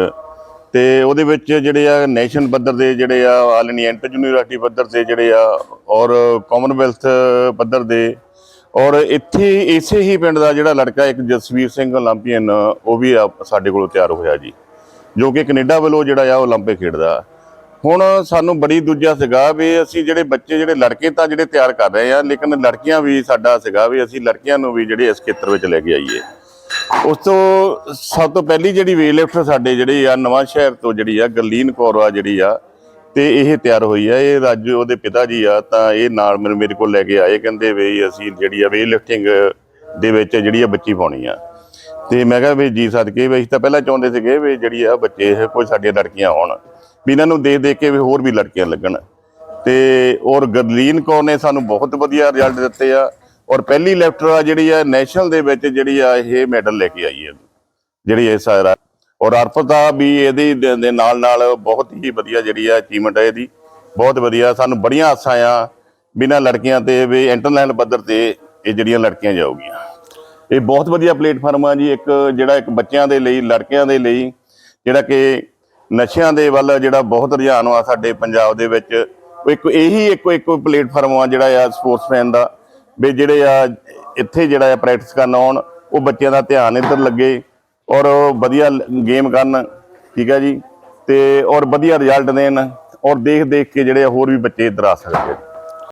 ਤੇ ਉਹਦੇ ਵਿੱਚ ਜਿਹੜੇ ਆ ਨੈਸ਼ਨ ਪੱਧਰ ਦੇ ਜਿਹੜੇ ਆ ਆਲ ਇੰਡੀਆ ਇੰਟਰ ਯੂਨੀਵਰਸਿਟੀ ਪੱਧਰ ਤੇ ਜਿਹੜੇ ਆ ਔਰ ਕਾਮਨਵੈਲਥ ਪੱਧਰ ਦੇ ਔਰ ਇੱਥੇ ਇਸੇ ਹੀ ਪਿੰਡ ਦਾ ਜਿਹੜਾ ਲੜਕਾ ਇੱਕ ਜਸਵੀਰ ਸਿੰਘ 올림픽ੀਅਨ ਉਹ ਵੀ ਸਾਡੇ ਕੋਲੋਂ ਤਿਆਰ ਹੋਇਆ ਜੀ, ਜੋ ਕਿ ਕੈਨੇਡਾ ਵੱਲੋਂ ਜਿਹੜਾ ਆ 올림픽 ਖੇਡਦਾ। ਹੁਣ ਸਾਨੂੰ ਬੜੀ ਦੂਜਾ ਸੀਗਾ ਵੀ ਅਸੀਂ ਜਿਹੜੇ ਬੱਚੇ, ਜਿਹੜੇ ਲੜਕੇ ਤਾਂ ਜਿਹੜੇ ਤਿਆਰ ਕਰ ਰਹੇ ਆ, ਲੇਕਿਨ ਲੜਕੀਆਂ ਵੀ ਸਾਡਾ ਸੀਗਾ ਵੀ ਅਸੀਂ ਲੜਕੀਆਂ ਨੂੰ ਵੀ ਜਿਹੜੇ ਇਸ ਖੇਤਰ ਵਿੱਚ ਲੈ ਕੇ ਆਈਏ। ਉਸ ਤੋਂ ਸਭ ਤੋਂ ਪਹਿਲੀ ਜਿਹੜੀ ਵੇਟ ਲਿਫਟਰ ਸਾਡੇ ਜਿਹੜੇ ਆ ਨਵਾਂ ਸ਼ਹਿਰ ਤੋਂ ਜਿਹੜੀ ਆ ਗਲੀਨ ਕੌਰ ਆ ਜਿਹੜੀ ਆ ਤੇ ਇਹ ਤਿਆਰ ਹੋਈ ਆ, ਇਹ ਰਾਜ ਉਹਦੇ ਪਿਤਾ ਜੀ ਆ, ਤਾਂ ਇਹ ਨਾਲ ਮੈਨੂੰ ਮੇਰੇ ਕੋਲ ਲੈ ਕੇ ਆਏ, ਕਹਿੰਦੇ ਵੀ ਅਸੀਂ ਜਿਹੜੀ ਆ ਵੇਟ ਲਿਫਟਿੰਗ ਦੇ ਵਿੱਚ ਜਿਹੜੀ ਆ ਬੱਚੀ ਪਾਉਣੀ ਆ। ਤੇ ਮੈਂ ਕਿਹਾ ਵੀ ਜੀ ਸਦਕੇ, ਵੀ ਅਸੀਂ ਤਾਂ ਪਹਿਲਾਂ ਚਾਹੁੰਦੇ ਸੀਗੇ ਵੀ ਜਿਹੜੀ ਆ ਬੱਚੇ ਇਹ ਕੋਈ ਸਾਡੇ ਲੜਕੀਆਂ ਹੋਣ, ਵੀ ਇਹਨਾਂ ਨੂੰ ਦੇਖ ਦੇਖ ਕੇ ਵੀ ਹੋਰ ਵੀ ਲੜਕੀਆਂ ਲੱਗਣ। ਤੇ ਔਰ ਗਰਲੀਨ ਕੌਰ ਨੇ ਸਾਨੂੰ ਬਹੁਤ ਵਧੀਆ ਰਿਜ਼ਲਟ ਦਿੱਤੇ ਆ, ਔਰ ਪਹਿਲੀ ਲੈਫਟਰ ਆ ਜਿਹੜੀ ਆ ਨੈਸ਼ਨਲ ਦੇ ਵਿੱਚ ਜਿਹੜੀ ਆ ਇਹ ਮੈਡਲ ਲੈ ਕੇ ਆਈ ਹੈ ਜਿਹੜੀ ਇਹ ਸਾਰਾ ਔਰ ਅਰਪਤਾ ਵੀ ਇਹਦੀ ਦੇ ਦੇ ਨਾਲ ਨਾਲ ਬਹੁਤ ਹੀ ਵਧੀਆ ਜਿਹੜੀ ਆ ਅਚੀਵਮੈਂਟ ਹੈ ਇਹਦੀ। ਬਹੁਤ ਵਧੀਆ, ਸਾਨੂੰ ਬੜੀਆਂ ਆਸਾਂ ਆ ਬਿਨਾਂ ਲੜਕੀਆਂ ਤੇ ਵੀ ਇੰਟਰਨੈਸ਼ਨਲ ਪੱਧਰ ਤੇ ਇਹ ਜਿਹੜੀਆਂ ਲੜਕੀਆਂ ਜਾਊਗੀਆਂ। ਇਹ ਬਹੁਤ ਵਧੀਆ ਪਲੇਟਫਾਰਮ ਆ ਜੀ, ਇੱਕ ਜਿਹੜਾ ਇੱਕ ਬੱਚਿਆਂ ਦੇ ਲਈ, ਲੜਕਿਆਂ ਦੇ ਲਈ, ਜਿਹੜਾ ਕਿ ਨਸ਼ਿਆਂ ਦੇ ਵੱਲ ਜਿਹੜਾ ਬਹੁਤ ਰੁਝਾਨ ਆ ਸਾਡੇ ਪੰਜਾਬ ਦੇ ਵਿੱਚ। ਉਹ ਇੱਕ ਇਹੀ ਇੱਕ ਇੱਕੋ ਪਲੇਟਫਾਰਮ ਆ ਜਿਹੜਾ ਆ ਸਪੋਰਟਸਮੈਨ ਦਾ, ਵੀ ਜਿਹੜੇ ਆ ਇੱਥੇ ਜਿਹੜਾ ਆ ਪ੍ਰੈਕਟਿਸ ਕਰਨ ਆਉਣ, ਉਹ ਬੱਚਿਆਂ ਦਾ ਧਿਆਨ ਇੱਧਰ ਲੱਗੇ। ਔਰ ਵਧੀਆ ਗੇਮ ਕਰਨ, ਠੀਕ ਹੈ ਜੀ, ਤੇ ਔਰ ਵਧੀਆ ਰਿਜ਼ਲਟ ਦੇਣ, ਔਰ ਦੇਖ ਦੇਖ ਕੇ ਜਿਹੜੇ ਹੋਰ ਵੀ ਬੱਚੇ ਇੱਧਰ ਆ ਸਕਦੇ